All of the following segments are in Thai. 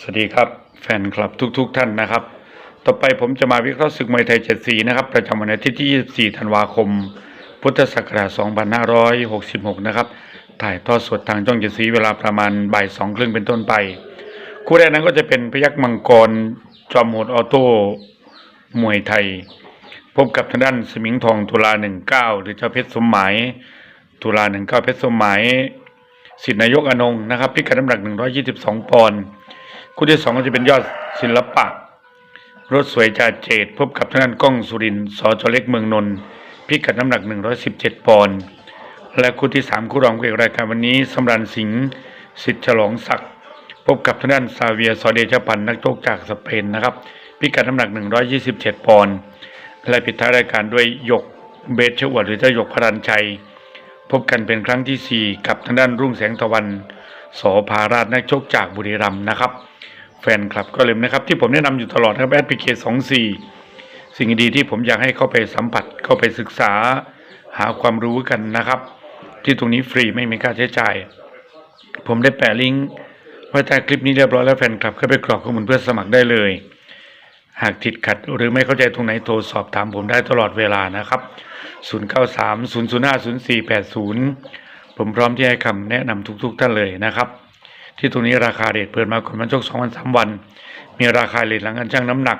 สวัสดีครับแฟนคลับทุกๆท่านนะครับ ต่อไปผมจะมาวิเคราะห์ศึกมวยไทยเจ็ดสีนะครับ ประจำวันอาทิตย์ที่ 24 ธันวาคม พุทธศักราช 2566 นะครับ ถ่ายทอดสดทางช่องเจ็ดสีเวลาประมาณบ่ายสองครึ่งเป็นต้นไป คู่แรกนั้นก็จะเป็นพยักมังกร จอมโหดออโต้มวยไทย พบกับทางด้านสมิงทองตุลาหนึ่งเก้าหรือเจ้าเพชรสมหมายตุลาหนึ่งเก้าเพชรสมหมายสิทธินายกอนงนะครับพิกัดน้ำหนัก 122 ปอนด์ คู่ที่สองก็จะเป็นยอดศิลปะ รถสวยจ่าเจดพบกับทางด้านกล้องสุรินทร์สจเล็กเมืองนนท์พิกัดน้ำหนัก 117 ปอนด์และคู่ที่สามคู่รองเอกรายการวันนี้สำรันสิงห์สิทธิ์ฉลองศักดิ์พบกับทางด้านซาเวียร์ซอเดชพันธ์นักโชกจากสเปนนะครับพิกัดน้ำหนัก 127 ปอนด์และปิดท้ายรายการด้วยหยกเบสชวดหรือเจ้าหยกพรันชัย พบกันเป็นครั้งที่ 4 กับทางด้านรุ่งแสงตะวันสอภาราชนักชกจากบุรีรัมย์นะครับ แฟนคลับก็เลยนะครับ ที่ผมแนะนำอยู่ตลอดนะครับแอปพลิเคชันสองสี่สิ่งดีๆที่ผมอยากให้เข้าไปสัมผัสเข้าไปศึกษาหาความรู้กันนะครับ ที่ตรงนี้ฟรีไม่มีค่าใช้จ่าย ผมได้แปะลิงก์ไว้ใต้คลิปนี้เรียบร้อยแล้วแฟนคลับเข้าไปกรอกข้อมูลเพื่อสมัครได้เลย หากติดขัดหรือไม่เข้าใจตรงไหนโทรสอบถามผมได้ตลอดเวลานะครับ 093 005 0480 ผมพร้อมที่ให้คำแนะนำทุกๆท่านเลยนะครับ ที่ตรงนี้ราคาเรทเปิดมาก่อนมันชก2วัน3วัน มีราคาเรทหลังการชั่งน้ำหนัก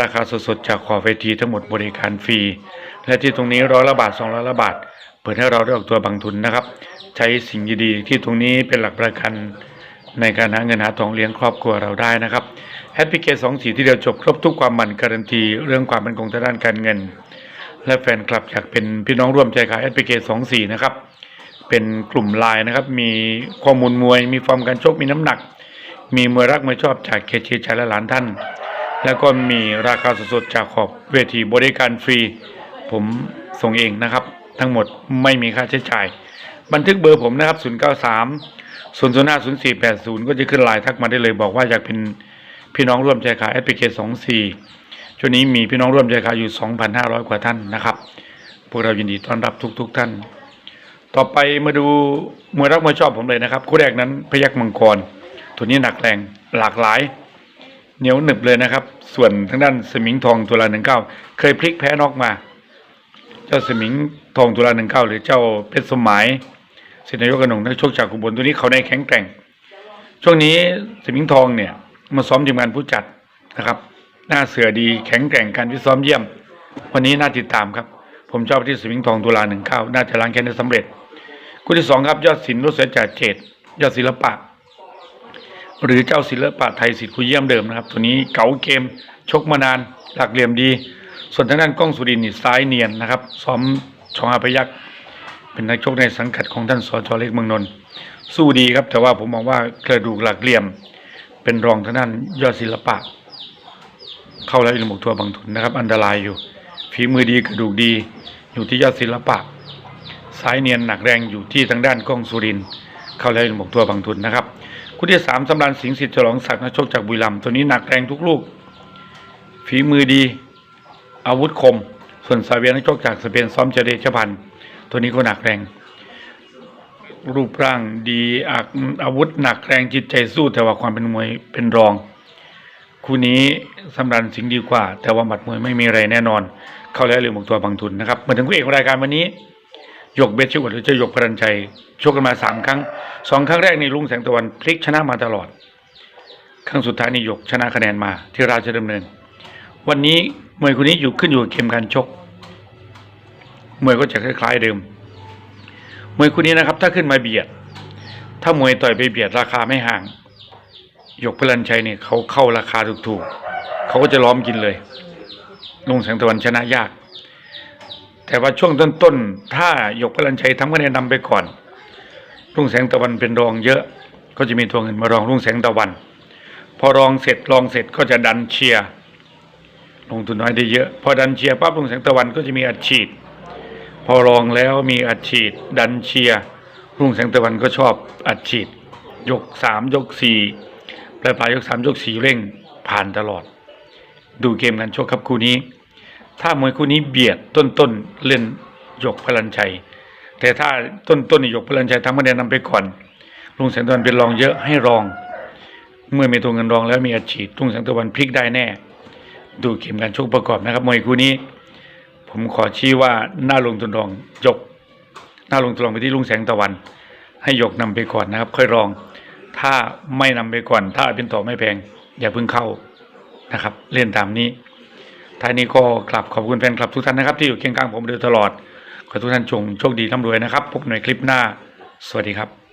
ราคาสดๆจากขอเวทีทั้งหมดบริการฟรี และที่ตรงนี้ร้อยละบาท200ละบาท เปิดให้เราได้ออกตัวบางทุนนะครับ ใช้สิ่งดีๆที่ตรงนี้เป็นหลักประกันในการหาเงินหาทองเลี้ยงครอบครัวเราได้นะครับแฮปปี้เกสองสีที่เดียวจบครบทุกความมันการันตีเรื่องความเป็นคงทางด้านการเงิน และแฟนคลับอยากเป็นพี่น้องร่วมใจขายแอปพลิเคชันสองสี่นะครับ เป็นกลุ่มไลน์นะครับ มีข้อมูลมวย มีฟอร์มการชกมีน้ำหนัก มีมวยรักมวยชอบจากเคชีชัยและหลานท่าน แล้วก็มีราคาสดๆจากขอบเวทีบริการฟรี ผมส่งเองนะครับ ทั้งหมดไม่มีค่าใช้จ่าย บันทึกเบอร์ผมนะครับ 093 0 0 5 0 4 8 0 ก็จะขึ้นไลน์ทักมาได้เลยบอกว่าอยากเป็นพี่น้องร่วมใจขายแอปพลิเคชัน24ช่วงนี้มีพี่น้องร่วมใจขายอยู่ 2,500 กว่าท่านนะครับ พวกเรายินดีต้อนรับทุกๆท่าน ต่อไปมาดูมวยรักมวยชอบผมเลยนะครับ คู่แรกนั้นพยักมังกร ตัวนี้หนักแรงหลากหลาย เหนียวหนึบเลยนะครับ ส่วนทางด้านสมิงทองตุลาหนึ่งเก้าเคยพลิกแพ้นอกมา เจ้าสมิงทองตุลาหนึ่งเก้าหรือเจ้าเพชรสมหมายสินายกกระหนงนักชกจากกุบลตัวนี้เขาได้แข็งแกร่ง ช่วงนี้สมิงทองเนี่ยมาซ้อมทีมงานผู้จัดนะครับ หน้าเสือดีแข็งแกร่งการที่ซ้อมเยี่ยม วันนี้น่าติดตามครับ ผมชอบที่สมิงทองตุลาหนึ่งเก้าน่าจะล้างแค้นได้สำเร็จ คู่ที่สองครับ ยอดศิลป์รถเสจ่าเจตยอดศิลปะ หรือเจ้าศิลปะไทยสิทธิ์คุยเยี่ยมเดิมนะครับ ตัวนี้เก๋าเกม ชกมานาน หลักเหลี่ยมดี ส่วนทางด้านกล้องสุรินทร์ซ้ายเนียนนะครับ ซ้อมชองอาพยักษ์เป็นนักชกในสังกัดของท่านสจเล็กเมืองนนท์สู้ดีครับ แต่ว่าผมมองว่ากระดูกหลักเหลี่ยม เป็นรองทางด้านยอดศิลปะ เข้าแล้วอิลหมกทัวบางทุนนะครับ อันตรายอยู่ฝีมือดีกระดูกดี อยู่ที่ยอดศิลปะ สายเนียนหนักแรงอยู่ที่ทางด้านกล้องสุรินเข้าแล้วอิลหมกทัวบางทุนนะครับคู่ที่สามสำรานสิงห์สิทธิ์ฉลองศักดิ์นักชกจากบุรีรัมย์ตัวนี้หนักแรงทุกลูก ฝีมือดี อาวุธคม ส่วนซาเวียนักชกจากสเปนซ้อมเจเดชพันธ์ตัวนี้ก็หนักแรง รูปร่างดีอาอาวุธหนักแรงจิตใจสู้แต่ว่าความเป็นมวยเป็นรองคู่นี้สำรันสิงห์ดีกว่า แต่ว่าหมัดมวยไม่มีอะไรแน่นอน เข้าแล้วเรื่องของตัวบางทุนนะครับมาถึงคู่เอกของรายการวันนี้ ยกเบชชวหรือจะหยกพรันชัยชกกันมาสามครั้งสองครั้งแรกในลุงแสงตะวันพลิกชนะมาตลอด ครั้งสุดท้ายนี่หยกชนะคะแนนมาที่ราชดำเนิน วันนี้มวยคู่นี้อยู่ขึ้นอยู่กับเกมการชกมวยก็จะคล้ายๆเดิมมวยคู่นี้นะครับ ถ้าขึ้นมาเบียด ถ้ามวยต่อยไปเบียดราคาไม่ห่างหยกพลันชัยเนี่ยเขาเข้าราคาถูกๆเขาก็จะล้อมกินเลยลุงแสงตะวันชนะยาก แต่ว่าช่วงต้นๆ ถ้าหยกพลันชัยทำคะแนนนำไปก่อนลุงแสงตะวันเป็นรองเยอะ ก็จะมีตัวเงินมารองลุงแสงตะวัน พอรองเสร็จรองเสร็จก็จะดันเชียร์ลงทุนน้อยได้เยอะ พอดันเชียร์ปั๊บลุงแสงตะวันก็จะมีอัดฉีด พอรองแล้วมีอัดฉีด ดันเชียร์รุ่งแสงตะวันก็ชอบอัดฉีด ยกสามยกสี่ปลายปลายยกสามยกสี่เร่งผ่านตลอด ดูเกมกันชกครับคู่นี้ ถ้ามวยคู่นี้เบียดต้นต้นๆเล่นยกพลันชัย แต่ถ้าต้นต้นๆนี่ยกพลันชัยทำคะแนนนำไปก่อนลุงแสงตะวันเป็นรองเยอะให้รอง เมื่อมีตัวเงินรองแล้วมีอัดฉีดทุ่งแสงตะวันพลิกได้แน่ ดูเกมการชกประกอบนะครับมวยคู่นี้ ผมขอชี้ว่าหน้าลงทุนรองยก หน้าลงทุนรองไปที่ลุงแสงตะวัน ให้ยกนำไปก่อนนะครับ ค่อยรอง ถ้าไม่นำไปก่อน ถ้าเป็นต่อไม่แพงอย่าเพิ่งเข้านะครับ เล่นตามนี้ ท้ายนี้ก็กลับขอบคุณแฟนคลับทุกท่านนะครับที่อยู่เคียงข้างผมโดยตลอด ขอทุกท่านจงโชคดีร่ำรวยนะครับพบในคลิปหน้า สวัสดีครับ